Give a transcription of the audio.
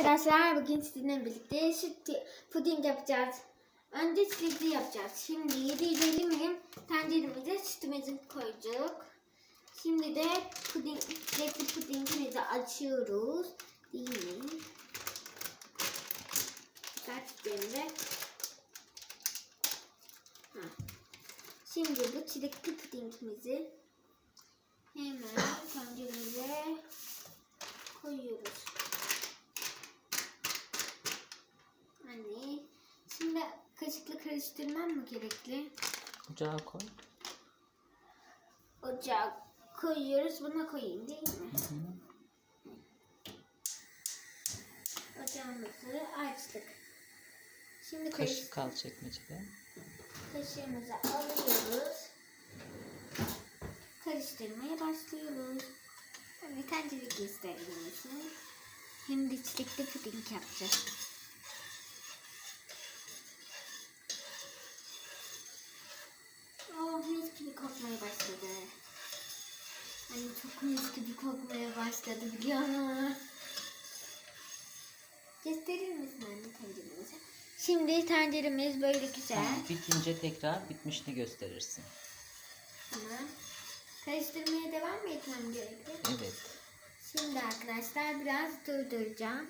Arkadaşlar bugün sizinle birlikte süt puding yapacağız. Önce sütü yapacağız. Şimdi 750 milim tenceremize sütümüzü koyduk. Şimdi de puding, çilekli pudingimizi açıyoruz. Değil? Ha. Şimdi bu çilekli pudingimizi hemen tenceremize koyuyoruz. Anne, şimdi kaşıkla karıştırmam mı gerekli? Ocağa koy. Ocağa koyuyoruz. Buna koyayım değil mi? Ocağımızı açtık. Şimdi Kaşık kal çekmecede. kaşığımızı alıyoruz. Karıştırmaya başlıyoruz. Tabii tencere gösterilmesi. Hem de çilekli puding yapacağız. Oh mis gibi kokmaya başladı. Hani çok mis gibi kokmaya başladı biliyor musun? Gösterir misin anne tenceremizi? Şimdi tenceremiz böyle güzel. Tamam, bitince tekrar bitmişini gösterirsin. Tamam. Karıştırmaya devam mı etmem gerekli? Evet. Şimdi arkadaşlar biraz durduracağım.